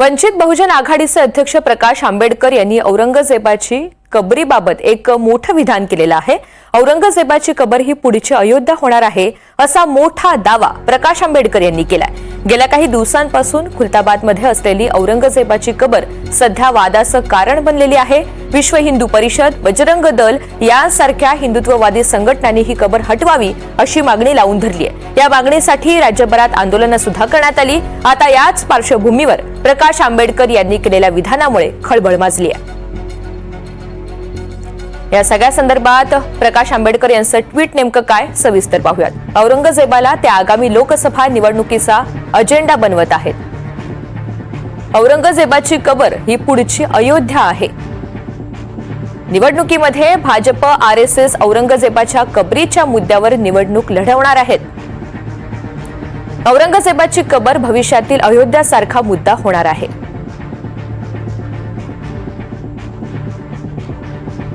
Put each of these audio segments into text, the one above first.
वंचित बहुजन आघाडीचे अध्यक्ष प्रकाश आंबेडकर यांनी औरंगजेबाची कबरीबाबत एक मोठं विधान केलेलं आहे. औरंगजेबाची कबर ही पुढची अयोध्या होणार आहे असा मोठा दावा प्रकाश आंबेडकर यांनी केलाय. गेल्या काही दिवसांपासून खुलताबादमध्ये असलेली औरंगजेबाची कबर सध्या वादाचं कारण बनलेली आहे. विश्व हिंदू परिषद बजरंग दल यासारख्या हिंदुत्ववादी संघटनांनी ही कबर हटवावी अशी मागणी लावून धरली आहे. या मागणीसाठी राज्यभरात आंदोलनं सुद्धा करण्यात आली. आता याच पार्श्वभूमीवर प्रकाश आंबेडकर यांनी केलेल्या विधानामुळे खळबळ माजली आहे. या सगळ्या संदर्भात प्रकाश आंबेडकर यांचं ट्विट नेमकं काय? सविस्तर पाहूयात. औरंगजेबाला त्या आगामी लोकसभा निवडणुकीचा अजेंडा बनवत आहेत. औरंगजेबाची कबर ही पुढची अयोध्या आहे. निवडणुकीमध्ये भाजप आर एस एस औरंगजेबाच्या कबरीच्या मुद्द्यावर निवडणूक लढवणार आहेत. औरंगजेबाची कबर भविष्यातील अयोध्यासारखा मुद्दा होणार आहे.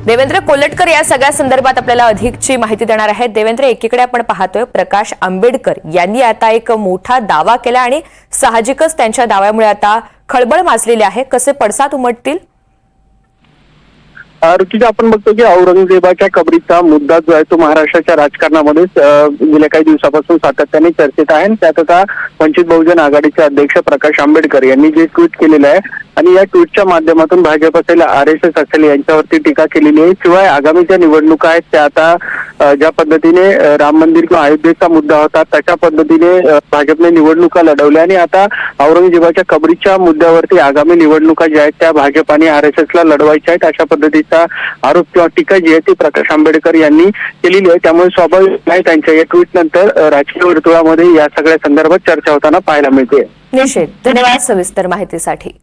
देवेंद्र कोलटकर या सगळ्या संदर्भात आपल्याला अधिकची माहिती देणार आहेत. देवेंद्र एकीकडे आपण पाहतोय प्रकाश आंबेडकर यांनी आता एक मोठा दावा केला आणि साहजिकच त्यांच्या दाव्यामुळे आता खळबळ माजलेली आहे. कसे पडसाद उमटतील? ऋतुजा आपण बघतो की औरंगजेबाच्या कबरीचा मुद्दा जो आहे तो महाराष्ट्राच्या राजकारणामध्ये गेल्या काही दिवसापासून सातत्याने चर्चेत आहे. आणि त्यात आता वंचित बहुजन आघाडीचे अध्यक्ष प्रकाश आंबेडकर यांनी जे ट्विट केलेलं आहे आणि या ट्विटच्या माध्यमातून भाजप असेल आर एस एस असेल यांच्यावरती टीका केलेली आहे. शिवाय आगामी ज्या निवडणुका आहेत त्या आता ज्या पद्धतीने राम मंदिर किंवा अयोध्येचा मुद्दा होता तशा पद्धतीने भाजपने निवडणुका लढवल्या आणि आता औरंगजेबाच्या कबरीच्या मुद्द्यावरती आगामी निवडणुका ज्या आहेत त्या भाजप आणि आर एस एसला लढवायच्या आहेत. अशा पद्धतीचा आरोप किंवा टीका जी आहे ती प्रकाश आंबेडकर यांनी केलेली आहे. त्यामुळे स्वाभाविक आहे त्यांच्या या ट्विट नंतर राजकीय वर्तुळामध्ये या सगळ्या संदर्भात चर्चा होताना पाहायला मिळते. निश्चित. धन्यवाद सविस्तर माहितीसाठी.